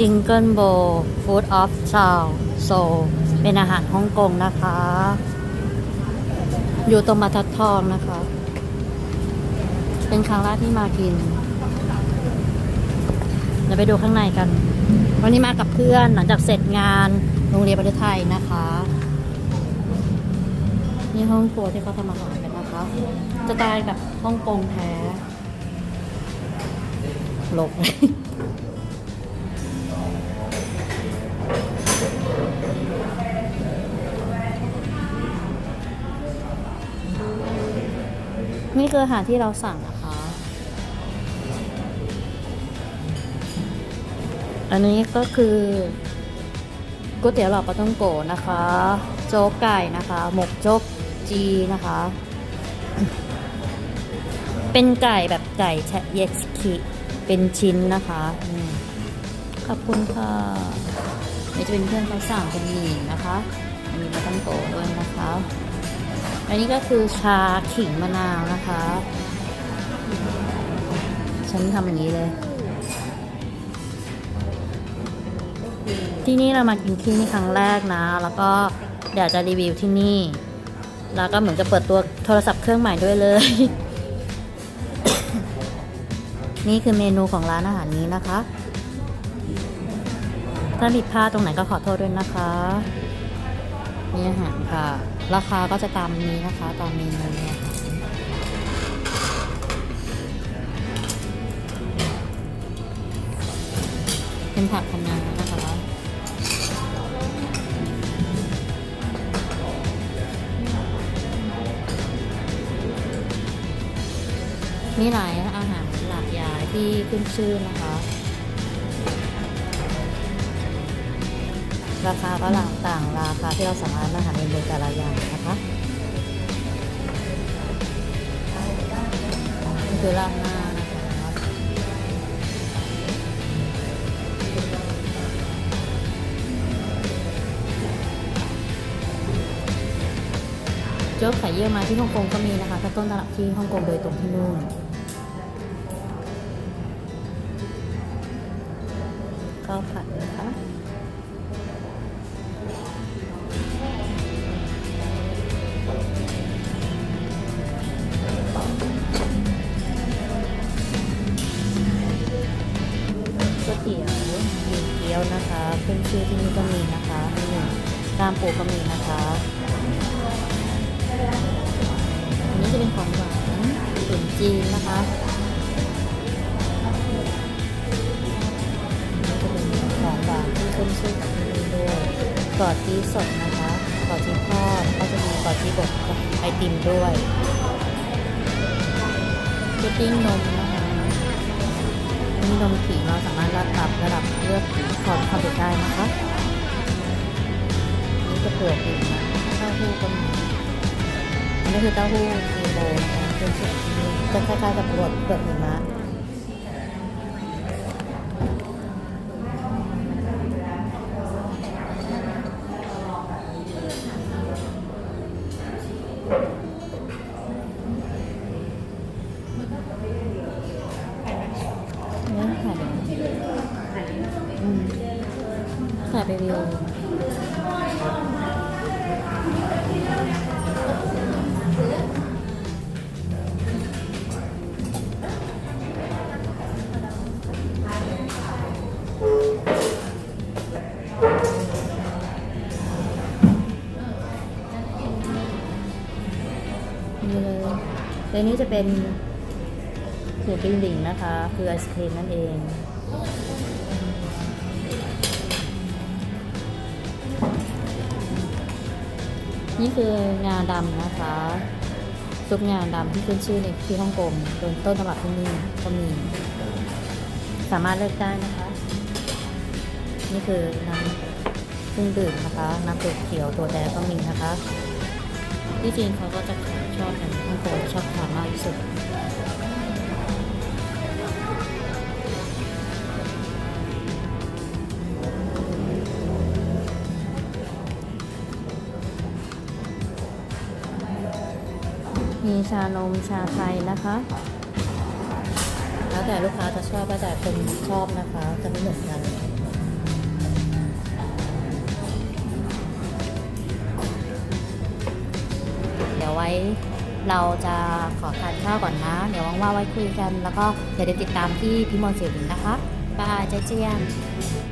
จิงเกิลโบฟู้ดออฟชาวโซเป็นอาหารฮ่องกงนะคะ อยู่ตรงมาทัดทองนะคะ เป็นครั้งแรกที่มากินเดี๋ยวไปดูข้างในกัน วันนี้มากับเพื่อนหลังจากเสร็จงานโรงเรียนประเทศไทยนะคะ นี่ห้องครัวที่เขาทำอาหารกันนะคะสไตล์แบบฮ่องกงแท้หลบ นี่คืออาหารที่เราสั่งนะคะ อันนี้ก็คือก๋วยเตี๋ยวหลอดปลาต้องโกนะคะ โจ๊กไก่นะคะ หมกโจ๊กจีนะคะ เป็นไก่แบบไก่แชะเยสคิเป็นชิ้นนะคะอขอบคุณค่ะนี่จะเป็นเพื่อนเขาสั่งเป็นหมี่นะคะ มีปลาต้องโกด้วยนะคะ อันนี้ก็คือชาขิงมะนาวนะคะ ฉันทำอย่างนี้เลย ที่นี่เรามากินที่นี่ครั้งแรกนะ แล้วก็เดี๋ยวจะรีวิวที่นี่ แล้วก็เหมือนจะเปิดตัวโทรศัพท์เครื่องใหม่ด้วยเลย นี่คือเมนูของร้านอาหารนี้นะคะ ถ้าผิดพลาดตรงไหนก็ขอโทษด้วยนะคะ นี่อาหารค่ะ ราคาก็จะตามนี้นะคะ ตามเมนูเนี่ยค่ะเป็นผักคะน้านะคะ มีหลายอาหารหลากหลายที่ขึ้นชื่อนะคะ ราคาก็หลากต่างราคาที่เราสามารถมาหาเองโดยแต่ละอย่างนะคะคือราหน้านะคะโจ๊กไข่เยี่ยวมาที่ฮ่องกงก็มีนะคะถ้าต้นตลาดที่ฮ่องกงโดยตรงที่นู่นข้าวผัดนะคะ นชื่อที่นี่ก็มีนะคะนี่ตามปูก็มีนะคะอันนี้จะเป็นของหวานตุ๋นจีนนะคะจะเป็นของหวานที่ขึ้นชื่อของที่นี่ด้วยกอดจีสดนะคะกอดจีทอดก็จะมีกอดจีบดไอติมด้วยพุดดิ้งนมนะคะ มีนมขิงเราสามารถระดับระดับเลือกความความเผ็ดได้นะคะนี่จะเผือกอีกนะเต้าหู้ก็มีอันนี้คือเต้าหู้ซีโรนะคะเป็นชุดนี้จะคล้ายๆกับรวดเปลือกหิมะนี่ค่ะอืม ถ่ายไปวิวนี่เลยในนี้จะเป็นคือปิ้งหลิงนะคะ คือไอศครีมนั่นเอง นี่คืองาดำนะคะ ซุปงาดำที่ขึ้นชื่อในที่ฮ่องกงโดนต้นตำรับที่นี่ก็มี สามารถเลือกได้นะคะ นี่คือน้ำเครื่องดื่มนะคะ น้ำเปลือกเขียวตัวแดงก็มีนะคะ ที่จีนเขาก็จะชอบกันฮ่องกงชอบทานมากที่สุด มีชานมชาไทยนะคะ แล้วแต่ลูกค้าจะชอบแล้วแต่คนชอบนะคะจะไม่เหมือนกันเดี๋ยวไว้เราจะขอทานข้าวก่อนนะ เดี๋ยวว่างๆไว้คุยกัน แล้วก็อย่าลืมติดตามที่พิมพ์เสียงนะคะบายเจ๊เจียน